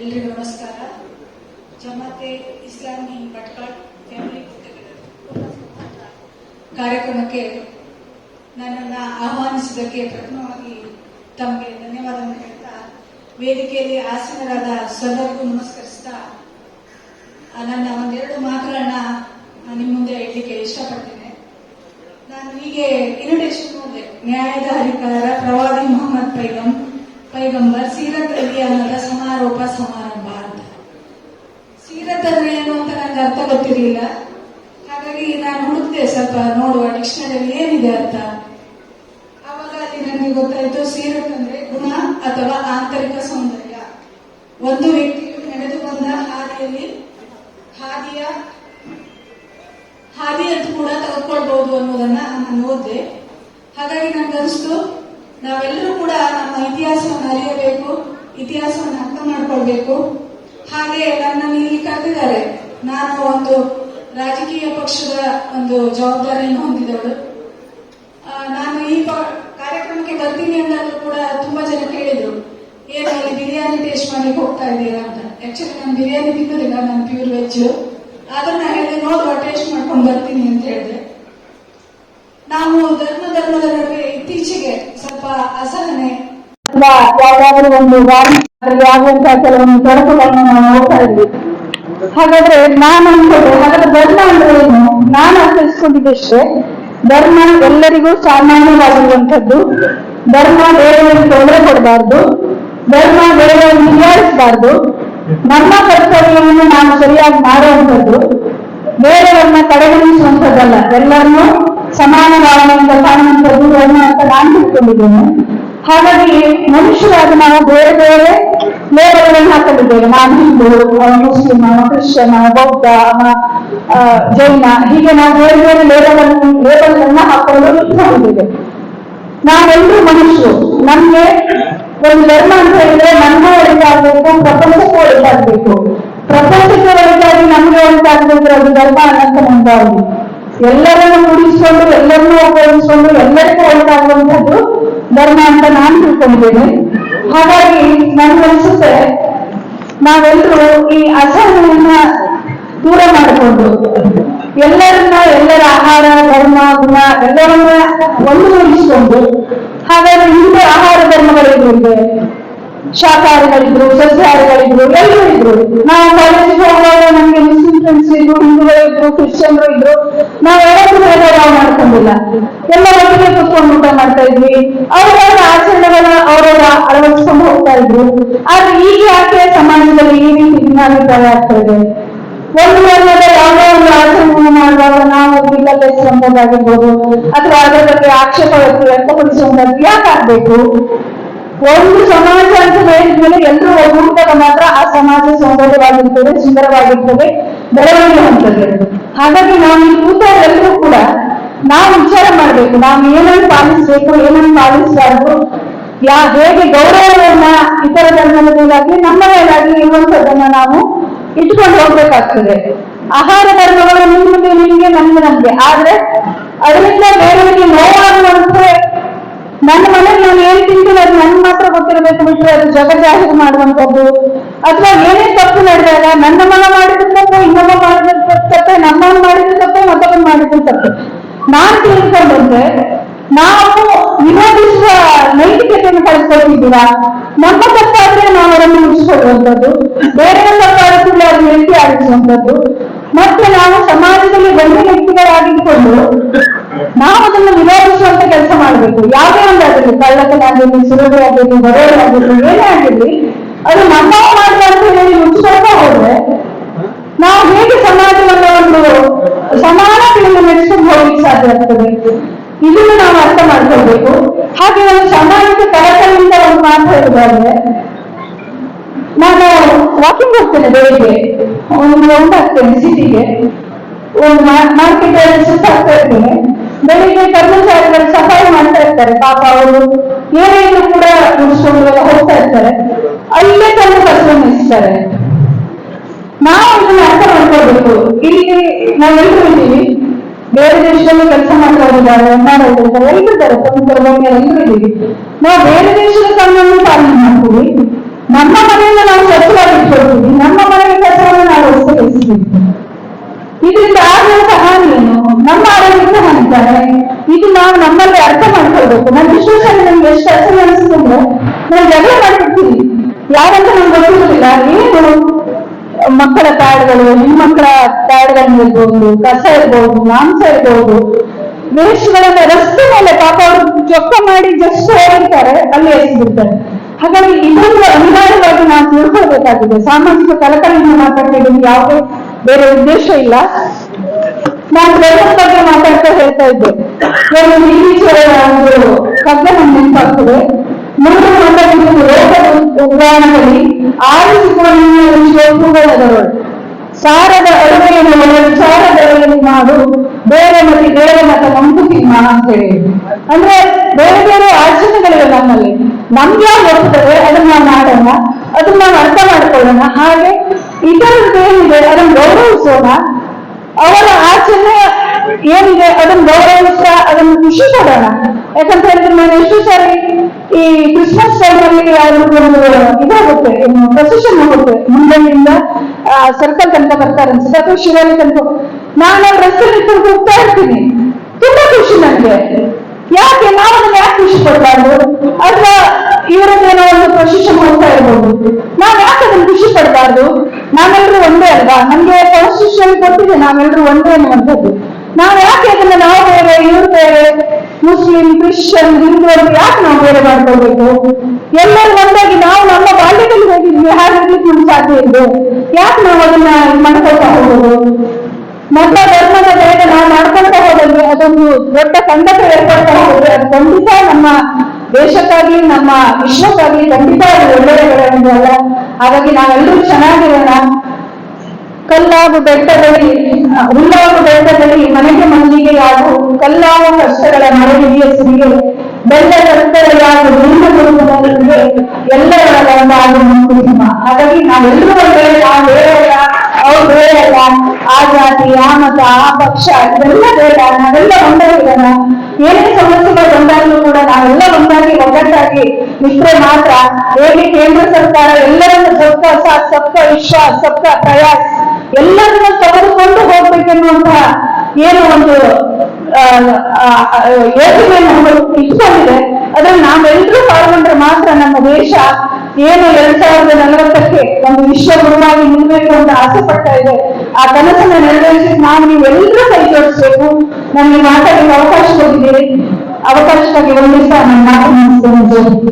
ಎಲ್ರಿಗೂ ನಮಸ್ಕಾರ. ಜಮಾತೆ ಇಸ್ಲಾಮಿ ಭಟ್ಕಳ್ ಫ್ಯಾಮಿಲಿ ಕಾರ್ಯಕ್ರಮಕ್ಕೆ ನನ್ನನ್ನು ಆಹ್ವಾನಿಸಿದ್ದಕ್ಕೆ ಪ್ರಥಮವಾಗಿ ತಮಗೆ ಧನ್ಯವಾದವನ್ನು ಹೇಳ್ತಾ ವೇದಿಕೆಯಲ್ಲಿ ಆಸೀನರಾದ ಸದರಿಗೂ ನಮಸ್ಕರಿಸ್ತಾ ನನ್ನ ಒಂದೆರಡು ಮಾತುಗಳನ್ನ ನಾನು ನಿಮ್ಮ ಮುಂದೆ ಹೇಳಲಿಕ್ಕೆ ಇಷ್ಟಪಡ್ತೇನೆ. ನಾನು ಹೀಗೆ ಇನ್ವಿಟೇಷನ್ ನೋಡಿದೆ. ನ್ಯಾಯದ ಹರಿಕಾರ ಪ್ರವಾದಿ ಮೊಹಮ್ಮದ್ ಪೈಗಂ ಪೈಗಂಬರ್, ಸೀರತ್ ಅಲಿ ಅನ್ನದ ಸಮಾರೋಪ ಸಮಾರಂಭ ಅಂತ ಸೀರತ್ ಅಂದ್ರೆ ಏನು ಅಂತ ನನಗೆ ಅರ್ಥ ಗೊತ್ತಿರಲಿಲ್ಲ. ಹಾಗಾಗಿ ನಾನು ಹುಡುಕ್ದೆ ಸ್ವಲ್ಪ ನೋಡುವ ಡಿಕ್ಷನರಿ ಏನಿದೆ ಅರ್ಥ ಆವಾಗ ಅಲ್ಲಿ ನನಗೆ ಗೊತ್ತಾಯ್ತು ಸೀರತ್ ಅಂದ್ರೆ ಗುಣ ಅಥವಾ ಆಂತರಿಕ ಸೌಂದರ್ಯ. ಒಂದು ವ್ಯಕ್ತಿಯು ನಡೆದು ಬಂದ ಹಾದಿಯಲ್ಲಿ ಹಾದಿಯ ಹಾದಿಯಂತ ಕೂಡ ತೆಗೆದುಕೊಳ್ಬಹುದು ಅನ್ನೋದನ್ನ ನಾನು ಓದಿದೆ ಹಾಗಾಗಿ ನನಗನ್ನಿಸ್ತು ನಾವೆಲ್ಲರೂ ಕೂಡ ನಮ್ಮ ಇತಿಹಾಸವನ್ನು ಅರಿಯಬೇಕು. ಇತಿಹಾಸವನ್ನು ಅರ್ಥ ಮಾಡ್ಕೊಳ್ಬೇಕು. ಹಾಗೆ ನನ್ನನ್ನು ಇಲ್ಲಿ ಕರೆದಿದ್ದಾರೆ. ನಾನು ಒಂದು ರಾಜಕೀಯ ಪಕ್ಷದ ಒಂದು ಜವಾಬ್ದಾರಿಯನ್ನು ಹೊಂದಿದವಳು. ನಾನು ಈ ಕಾರ್ಯಕ್ರಮಕ್ಕೆ ಬರ್ತೀನಿ ಅಂದಾಗಲೂ ಕೂಡ ತುಂಬಾ ಜನ ಕೇಳಿದ್ರು, ಏನು ಬಿರಿಯಾನಿ ಟೇಸ್ಟ್ ಮಾಡ್ಲಿಕ್ಕೆ ಹೋಗ್ತಾ ಇದ್ದೀರಾ ಅಂತ? ಆಕ್ಚುಲಿ ನಾನು ಬಿರಿಯಾನಿ ತಿನ್ನೋದಿಲ್ಲ, ನಾನು ಪ್ಯೂರ್ ವೆಜ್ ಆದ್ರೆ ನಾನು ಹೇಳಿದೆ, ನೋಡುವ ಟೇಸ್ಟ್ ಮಾಡ್ಕೊಂಡು ಬರ್ತೀನಿ ಅಂತ ಹೇಳಿದೆ. ನಾವು ಧರ್ಮ ಧರ್ಮದ ನಡುವೆ ಇತ್ತೀಚೆಗೆ ಸ್ವಲ್ಪ ಅಸಹನೆ ಅಥವಾ ಯಾವ್ದಾದ್ರು ಒಂದು ಗಾಡಿ ಅದ್ರಲ್ಲಿ ಆಗುವಂತಹ ಕೆಲವೊಂದು ತೊಡಕುಗಳನ್ನು ನಾವು ನೋಡ್ತಾ ಇದ್ವಿ. ಹಾಗಾದ್ರೆ ನಾನು ಅನ್ಕೊಂಡೆ, ಹಾಗಾದ್ರೆ ಧರ್ಮ ಅಂದ್ರೆ ಏನು? ನಾನು ಅರ್ಥೈಸ್ಕೊಂಡಿದ್ದಷ್ಟೇ ಧರ್ಮ ಎಲ್ಲರಿಗೂ ಸಾಮಾನ್ಯವಾಗಿರುವಂಥದ್ದು. ಧರ್ಮ ಬೇರೆಯವರಿಗೆ ತೊಂದರೆ ಕೊಡಬಾರ್ದು. ಧರ್ಮ ಬೇರೆಯವರಿಗೆ ನಿವಾರಿಸಬಾರ್ದು. ನಮ್ಮ ಕರ್ತವ್ಯವನ್ನು ನಾವು ಸರಿಯಾಗಿ ಮಾಡುವಂಥದ್ದು. ಬೇರೆಯವ್ರನ್ನ ಕಡೆಗಣಿಸುವಂಥದ್ದಲ್ಲ. ಎಲ್ಲರನ್ನೂ ಸಮಾನ ಭಾವನೆಯಿಂದ ಕಾಣುವಂಥದ್ದು ಧರ್ಮ ಅಂತ ನಾನು ತಿಳ್ಕೊಂಡಿದ್ದೇನೆ. ಹಾಗಾಗಿ ಮನುಷ್ಯರಾಗಿ ನಾವು ಬೇರೆ ಬೇರೆ ಲೇಬಲ್ಗಳನ್ನು ಹಾಕೊಂಡಿದ್ದೇವೆ. ನಾನು ಹಿಂದೂ ಮುಸ್ಲಿಮ ಕ್ರಿಶ್ಚಿಯನ್ ಬೌದ್ಧ ಜೈನ, ಹೀಗೆ ನಾವು ಬೇರೆ ಬೇರೆ ಲೇಬಲ್ ಲೇಬಲ್ ಅನ್ನ ಹಾಕೊಂಡು ನಾವೆಲ್ಲರೂ ಮನುಷ್ಯರು. ನಮ್ಗೆ ಒಂದು ಧರ್ಮ ಅಂತ ಹೇಳಿದ್ರೆ ನಮ್ಮ ಒಳಗಾಗಬೇಕು, ಪ್ರಪಂಚಕ್ಕೂ ಒಳಗಾಗಬೇಕು. ಪ್ರಪಂಚಕ್ಕೆ ಒಳಗಾಗಿ ನಮ್ಗೆ ಒಳಗಾಗಬೇಕು ಅದು ಧರ್ಮ ಅನ್ನಂತ ಮುಂದಾಗಿ ಎಲ್ಲರನ್ನು ಕೂಡಿಸಿಕೊಂಡು, ಎಲ್ಲರನ್ನೂ ಉಪಯೋಗಿಸಿಕೊಂಡು, ಎಲ್ಲರಿಗೂ ಒಳಗಾಗುವಂತದ್ದು ಧರ್ಮ ಅಂತ ನಾನು ತಿಳ್ಕೊಂಡಿದ್ದೇನೆ. ಹಾಗಾಗಿ ನನಗನ್ಸುತ್ತೆ ನಾವೆಲ್ಲರೂ ಈ ಅಸಹನೆಯನ್ನ ದೂರ ಮಾಡಿಕೊಂಡು, ಎಲ್ಲರನ್ನ ಎಲ್ಲರ ಆಹಾರ, ಧರ್ಮ, ಗುಣ ಎಲ್ಲರನ್ನ ಒಂದುಗೂಡಿಸಿಕೊಂಡು ಹಾಗಾದ್ರೆ ಹಿಂದೆ ಆಹಾರ ಧರ್ಮಗಳಿದ್ರು ಶಾಕಾಹಾರಿಗಳಿದ್ರು ಸಸ್ಯಾಹಾರಿಗಳಿದ್ರು ಎಲ್ಲರೂ ಇದ್ರು. ನಾವು ಕಾಲೇಜಿಗೆ ಹೋಗುವಾಗ ನಮ್ಗೆ ಮುಸ್ಲಿಂ ಫ್ರೆಂಡ್ಸ್ ಇದ್ರು ಹಿಂದೂಗಳಿದ್ರು ಕ್ರಿಶ್ಚಿಯನ್ರು ಇದ್ರು. ನಾವು ಎಲ್ಲರೂ ಭೇದಭಾವ ಮಾಡ್ಕೊಂಡಿಲ್ಲ. ಎಲ್ಲ ಒಟ್ಟಿಗೆ ಕುತ್ಕೊಂಡು ಊಟ ಮಾಡ್ತಾ ಇದ್ವಿ. ಅವರವರ ಆಚರಣೆಗಳನ್ನ ಅವರವರ ಅಳವಡಿಸ್ಕೊಂಡು ಹೋಗ್ತಾ ಇದ್ರು. ಆದ್ರೆ ಈಗ ಯಾಕೆ ಸಮಾಜದಲ್ಲಿ ಈ ರೀತಿ ಭಿನ್ನಾಭಿಪ್ರಾಯ ಆಗ್ತಾ ಇದೆ? ಒಂದು ವರ್ಗದ ಯಾವುದೇ ಒಂದು ಆಚರಣೆಯನ್ನು ಮಾಡುವಾಗ ನಾವು ವಿಕಲ್ಪಿಸುವಂತದ್ದಾಗಿರ್ಬೋದು ಅಥವಾ ಅದರ ಬಗ್ಗೆ ಆಕ್ಷೇಪ ವ್ಯಕ್ತಿ ವ್ಯಕ್ತಪಡಿಸುವಂತದ್ದು ಯಾಕೆ ಆಗ್ಬೇಕು ಒಂದು ಸಮಾಜ ಅಂತ ಹೇಳಿದ್ಮೇಲೆ ಎಲ್ಲರೂ ಒಗ್ಗೂಡಿದಾಗ ಮಾತ್ರ ಆ ಸಮಾಜ ಸೌಂದರ್ಯವಾಗಿರ್ತದೆ, ಸುಂದರವಾಗಿರ್ತದೆ, ಬೆಳವಣಿಗೆ ಹೊಂದದೆ ಹಾಗಾಗಿ ನಾವು ಎಲ್ಲರೂ ಕೂಡ ನಾವು ವಿಚಾರ ಮಾಡ್ಬೇಕು. ನಾವು ಏನನ್ನು ಪಾಲಿಸ್ಬೇಕು, ಏನನ್ನು ಪಾಲಿಸಬಾರ್ದು, ಯಾ ಹೇಗೆ ಗೌರವವನ್ನ ಇತರ ಧರ್ಮದ ಮೇಲಾಗಿ ನಮ್ಮ ಮೇಲಾಗಿ ಇರುವಂತದ್ದನ್ನ ನಾವು ಇಟ್ಕೊಂಡು ಹೋಗ್ಬೇಕಾಗ್ತದೆ. ಆಹಾರ ಧರ್ಮಗಳು ನಿಮ್ಗೆ ನಿಮಗೆ ನಮ್ಗೆ ನಮ್ಗೆ. ಆದ್ರೆ ಅದರಿಂದ ಬೇರೆಯವರಿಗೆ ನೋವಾಗುವಂತ ನನ್ನ ಮನೇಲಿ ನಾನು ಏನ್ ತಿಂತೀನಿ ಅದು ನನ್ ಮಾತ್ರ ಗೊತ್ತಿರಬೇಕು ಬಿಟ್ರೆ ಅದು ಜಗಜಾಹಿರ್ ಮಾಡುವಂತದ್ದು ಅಥವಾ ಏನೇ ತಪ್ಪು ನಡೆದಾಗ ನನ್ನ ಮಗ ಮಾಡಿದ ತಪ್ಪು ಇನ್ನೊಬ್ಬ ಮಾಡಿದ ತಪ್ಪೆ ನಮ್ಮವನು ಮಾಡಿದ ತಪ್ಪೆ ಮತ್ತೊಬ್ಬನು ಮಾಡಿದ ತಪ್ಪೆ ನಾನ್ ತಿಳ್ಕೊಂಡಂತೆ ನಾವು ವಿರೋಧಿಸುವ ನೈತಿಕತೆಯನ್ನು ಕಳಿಸ್ಕೊಳ್ತಿದ್ದೀರಾ ನಮ್ಮ ತಪ್ಪಾದ್ರೆ ನಾವು ಅದನ್ನು ಮುಗಿಸ್ಕೊಳ್ಳುವಂಥದ್ದು ಬೇರೆಯವರ ತಪ್ಪಾಡಿಸಿದ್ರೆ ಅದು ಎತ್ತಿ ಆಡಿಸುವಂಥದ್ದು ಮತ್ತೆ ನಾವು ಸಮಾಜದಲ್ಲಿ ಗಣ್ಯ ವ್ಯಕ್ತಿಗಳಾಗಿದ್ದುಕೊಂಡು ನಾವು ಅದನ್ನು ವಿರೋಧಿಸುವಂತ ಕೆಲಸ ಮಾಡಬೇಕು. ಯಾವುದೇ ಒಂದು ಆಗಿರಲಿ ಕಳ್ಳತನ ಆಗಿರ್ಲಿ ಸುರಳಿ ಆಗಿರ್ಲಿ ಆಗಿರ್ಲಿ ಏನೇ ಆಗಿರ್ಲಿ, ಅದು ನಮ್ಮ ಮಾಡ್ತಾರೆ ಅಂತ ಹೇಳಿ ಮುಚ್ಚಿಸ್ತಾ ಹೋದ್ರೆ ನಾವು ಹೇಗೆ ಸಮಾಜವನ್ನು ಒಂದು ಸಮಾನತೆಯನ್ನು ನಡೆಸಿಕೊಂಡು ಹೋಗ್ಲಿಕ್ಕೆ ಸಾಧ್ಯ ಆಗ್ತದೆ? ಇದನ್ನು ನಾವು ಅರ್ಥ ಮಾಡ್ಕೊಳ್ಬೇಕು. ಹಾಗೆ ಒಂದು ಸಮಾಜಕ್ಕೆ ಕಳಕಳಿಯಿಂದ ಒಂದು ಮಾತು ಹೇಳುದಾದ್ರೆ ನಾನು ವಾಕಿಂಗ್ ಹೋಗ್ತೇನೆ ಬೆಳಿಗ್ಗೆ. ಒಂದು ರೌಂಡ್ ಸಿಟಿಗೆ ಒಂದು ಮಾರ್ಕೆಟ್ ಅಲ್ಲಿ ಸುತ್ತಾಗ್ತಾ ಇರ್ತೇನೆ. ಬೆಳಿಗ್ಗೆ ಕರ್ಮಚಾರಿಗಳು ಸಫಾಯಿ ಮಾಡ್ತಾ ಇರ್ತಾರೆ ಪಾಪ ಅವರು. ಏನೇನು ಕೂಡ ಮುಗಿಸ್ಕೊಂಡು ಹೋಗ್ತಾ ಇರ್ತಾರೆ. ಅಲ್ಲೇ ತಂದು ಕಸವನ್ನು ಇಸ್ತಾರೆ ನಾವು ಇದನ್ನ ಅರ್ಥ ಮಾಡ್ಕೋಬೇಕು ಇಲ್ಲಿ ನಾವೆಲ್ಲರೂ ಇದ್ದೀವಿ. ಬೇರೆ ದೇಶದಲ್ಲಿ ಕೆಲಸ ಮಾಡ್ತಾ ಮಾಡೋದಿದ್ದಾರೆ ಎಲ್ಲರೂ ಇದ್ದಾರೆ, ತಮ್ಮ ಎಲ್ಲರೂ ಇದ್ದೀವಿ. ನಾವು ಬೇರೆ ದೇಶದ ಕಾನೂನು ಮಾಡ್ಕೋಬೇಕು ನನ್ ವಿಶ್ವಾಸ ನನ್ಗೆ ಎಷ್ಟು ಅಸಲು ಅನಿಸ್ತಂದ್ರೆ ನಾನು ಜಗಳ ಮಾಡ್ಬಿಡ್ತೀನಿ ಯಾರಂತ ನಂಗೆ ಗೊತ್ತಿರೋದಿಲ್ಲ. ಏನು ಮಕ್ಕಳ ಕಾರ್ಡ್ಗಳು ನಿಮ್ಮ ಮಕ್ಕಳ ಪ್ಯಾಡ್ಗಳನ್ನ ಇರ್ಬೋದು, ಕಸ ಇರ್ಬೋದು, ಮಾಂಸ ಇರ್ಬೋದು. ವೇಸ್ಟ್ಗಳನ್ನ ರಸ್ತೆ ಮೇಲೆ ಪಾಪ ಅವರು ಚೊಕ್ಕ ಮಾಡಿ ಜಸ್ಟ್ ಹೋಗಿರ್ತಾರೆ ಅಲ್ಲಿ ಎಸ್ಬಿಡ್ತಾರೆ. ಹಾಗಾಗಿ ಇದೊಂದು ಅನಿವಾರ್ಯವಾಗಿ ನಾವು ತಿಳ್ಕೊಳ್ಬೇಕಾಗಿದೆ. ಸಾಮಾಜಿಕ ಕಳಕಳಿಯಿಂದ ಮಾತಾಡ್ತಿದ್ದೀನಿ. ಯಾವುದೇ ಬೇರೆ ಉದ್ದೇಶ ಇಲ್ಲ. ನಾನು ವೆಲ್ನೆಸ್ ಬಗ್ಗೆ ಮಾತಾಡ್ತಾ ಹೇಳ್ತಾ ಇದ್ದೆ. ಒಂದು ಇತ್ತೀಚೆಗೆ ಒಂದು ಕಗ್ಗ ನಮ್ಗೆ ನೆನಪಾಗ್ತದೆ ಮೂರು ಮಾತಾಡಿದ್ದು ರೋಗದ ಉದಾಹರಣೆಯಲ್ಲಿ ಆರಿಸಿಕೊಳ್ಳುವ ಹೂಗಳದವಳು ಸಾರದ ಅಡುಗೆಯನ್ನು ಸಾರದ ಅಡುಗೆಯನ್ನು ಮಾಡು. ಬೇರೆ ಮತ್ತೆ ಬೇರೆ ಮತ್ತೆ ಮಾ ಅಂತ ಹೇಳಿ. ಅಂದ್ರೆ ಬೇರೆ ಬೇರೆ ಆಚರಣೆಗಳಿವೆ ನಮ್ಮಲ್ಲಿ. ನಮ್ಗೆ ಯಾವ್ದು ಬರ್ತದೆ ಅದನ್ನ ನಾವು ಮಾಡೋಣ. ಅದನ್ನ ನಾವು ಅರ್ಥ ಮಾಡ್ಕೊಳ್ಳೋಣ. ಹಾಗೆ ಇತರದ್ದು ಏನಿದೆ, ಅದನ್ನ ಗೌರವಿಸೋಣ. ಅವರ ಆಚರಣೆ ಏನಿದೆ ಅದನ್ನ ಗೌರವಿಸ ಅದನ್ನ ಖುಷಿ ಪಡೋಣ ಯಾಕಂತ ಹೇಳಿದ್ರೆ ನಾನು ಎಷ್ಟು ಸಾರಿ ಈ ಕ್ರಿಸ್ಮಸ್ ಟೈಮಲ್ಲಿ ಅವ್ರಿಗೆ ಒಂದು ಇದಾಗುತ್ತೆ ಏನು ಪ್ರೊಸೆಷನ್ ಹೋಗುತ್ತೆ ಮುಂಬೈಯಿಂದ ಸರ್ಕಲ್ ತನಕ ಬರ್ತಾರೆ ಅನ್ಸುತ್ತೆ. ಅಥವಾ ಶಿವಾಲಿ ತನಕ. ನಾನು ಅವ್ರ ರಸ್ತೆ ಹೋಗ್ತಾ ಇರ್ತೀನಿ. ತುಂಬಾ ಖುಷಿ ನನಗೆ. ಯಾಕೆ? ನಾವು ಅದನ್ನ ಯಾಕೆ ಖುಷಿ ಪಡಬಾರ್ದು ಅಥವಾ ಇವರದ್ದೇನೋ ಒಂದು ಪ್ರೊಸೆಷನ್ ಹೋಗ್ತಾ ಇರ್ಬೋದು. ನಾವು ಯಾಕೆ ಅದನ್ನ ಖುಷಿ ಪಡಬಾರ್ದು ನಾವೆಲ್ಲರೂ ಒಂದೇ ಅಲ್ವಾ? ನಮ್ಗೆ ಕಾನ್ಸ್ಟಿಟ್ಯೂಷನ್ ಕೊಟ್ಟಿದೆ ನಾವೆಲ್ಲರೂ ಒಂದೇ ಅನ್ನುವಂಥದ್ದು. ನಾವು ಯಾಕೆ ಅದನ್ನ ನಾವು ಬೇರೆ, ಇವ್ರು ಬೇರೆ, ಮುಸ್ಲಿಂ, ಕ್ರಿಶ್ಚಿಯನ್ ಹಿಂದೂ ಅಂತ ಯಾಕೆ ನಾವು ಬೇರೆ ಮಾಡ್ಕೋಬೇಕು ಎಲ್ಲರೂ ಒಂದಾಗಿ ನಾವು ನಮ್ಮ ಬಾಲ್ಯದಲ್ಲಿ ಹೋಗಿದ್ವಿ ಹಾಗಿರ್ಲಿಕ್ಕೆ ನಮ್ಗೆ ಸಾಧ್ಯ ಇದೆ. ಯಾಕೆ ನಾವು ಅದನ್ನ ಮಾಡ್ಕೊಳ್ತಾ ಹೋಗೋದು? ನಮ್ಮ ಧರ್ಮದ ಬೇಗ ನಾವು ಮಾಡ್ಕೊಳ್ತಾ ಹೋದಲ್ಲಿ ಅದೊಂದು ದೊಡ್ಡ ಸಂಗತಿ ಏರ್ಪಡ್ತಾ ಹೋದ್ರೆ ಅದು ಖಂಡಿತ ನಮ್ಮ ದೇಶಕ್ಕಾಗ್ಲಿ, ನಮ್ಮ ವಿಶ್ವಕ್ಕಾಗ್ಲಿ ಖಂಡಿತ ಅದು ಒಳ್ಳೆಯ ಬೆಳವಣಿಗೆ ಅಲ್ಲ. ಹಾಗಾಗಿ ನಾವೆಲ್ಲರೂ ಚೆನ್ನಾಗಿರೋಣ. ಕಲ್ಲಾಗು ಬೆಟ್ಟದಲ್ಲಿ, ಹುಲ್ಲಾಗು ಬೆಟ್ಟದಲ್ಲಿ ಮನೆಗೆ ಮಲ್ಲಿಗೆ ಯಾವ ಕಲ್ಲಾಗು ಕಷ್ಟಗಳ ಮರಳಿಗೆ ಸಿರಿಗೆ ಬೆಲ್ಲ ಯಾವ ಎಲ್ಲರ ಕುಟುಂಬ ಹಾಗಾಗಿ ನಾವೆಲ್ಲರೂ ಒಳ್ಳೆಯ ಅಲ್ಲ ಅವ್ರು ಹೇಳಲ್ಲ ಆ ಜಾತಿ, ಆ ಮತ, ಆ ಪಕ್ಷ, ಇದೆಲ್ಲ ಬೇಡ. ನಾವೆಲ್ಲ ಒಂದೇ ಇರೋಣ. ಏನೇ ಸಮಸ್ಯೆಗಳು ಬಂದಾಗಲೂ ಕೂಡ ನಾವೆಲ್ಲ ಒಂದಾಗಿ ಒಗ್ಗಟ್ಟಾಗಿ ನಿಂತ್ರೆ ಮಾತ್ರ ಹೇಗೆ ಕೇಂದ್ರ ಸರ್ಕಾರ ಎಲ್ಲರನ್ನ ಸಬ್ಕ ಸಾಥ್ ಸಬ್ಕ ವಿಶ್ವಾಸ್ ಸಬ್ಕ ಪ್ರಯಾಸ್ ಎಲ್ಲರನ್ನ ತೆಗೆದುಕೊಂಡು ಹೋಗ್ಬೇಕೆನ್ನುವಂತಹ ಏನು ಒಂದು ಯೋಜನೆ ಇಟ್ಕೊಂಡಿದೆ ಅದ್ರಲ್ಲಿ ನಾವೆಲ್ಲರೂ ಪಾಲ್ಗೊಂಡ್ರೆ ಮಾತ್ರ ನಮ್ಮ ದೇಶ ಏನು ಎರಡ್ ಸಾವಿರದ ನಲವತ್ತಕ್ಕೆ ಒಂದು ವಿಶ್ವ ಗುರುವಾಗಿ ನಿಲ್ಬೇಕು ಅಂತ ಆಸೆ ಪಡ್ತಾ ಇದೆ. ಆ ಕನಸನ್ನ ನೆರವೇರಿಸಿ ನಾನು ನೀವೆಲ್ಲರೂ ಕೈ ಜೋಡಿಸ್ಬೇಕು ನಮಗೆ ಮಾತಾಡಲಿಕ್ಕೆ ಅವಕಾಶ ಕೊಟ್ಟಿದ್ದೀರಿ. ಅವಕಾಶಕ್ಕಾಗಿ ಒಂದು ದಿವಸ ನನ್ನ ಮಾತು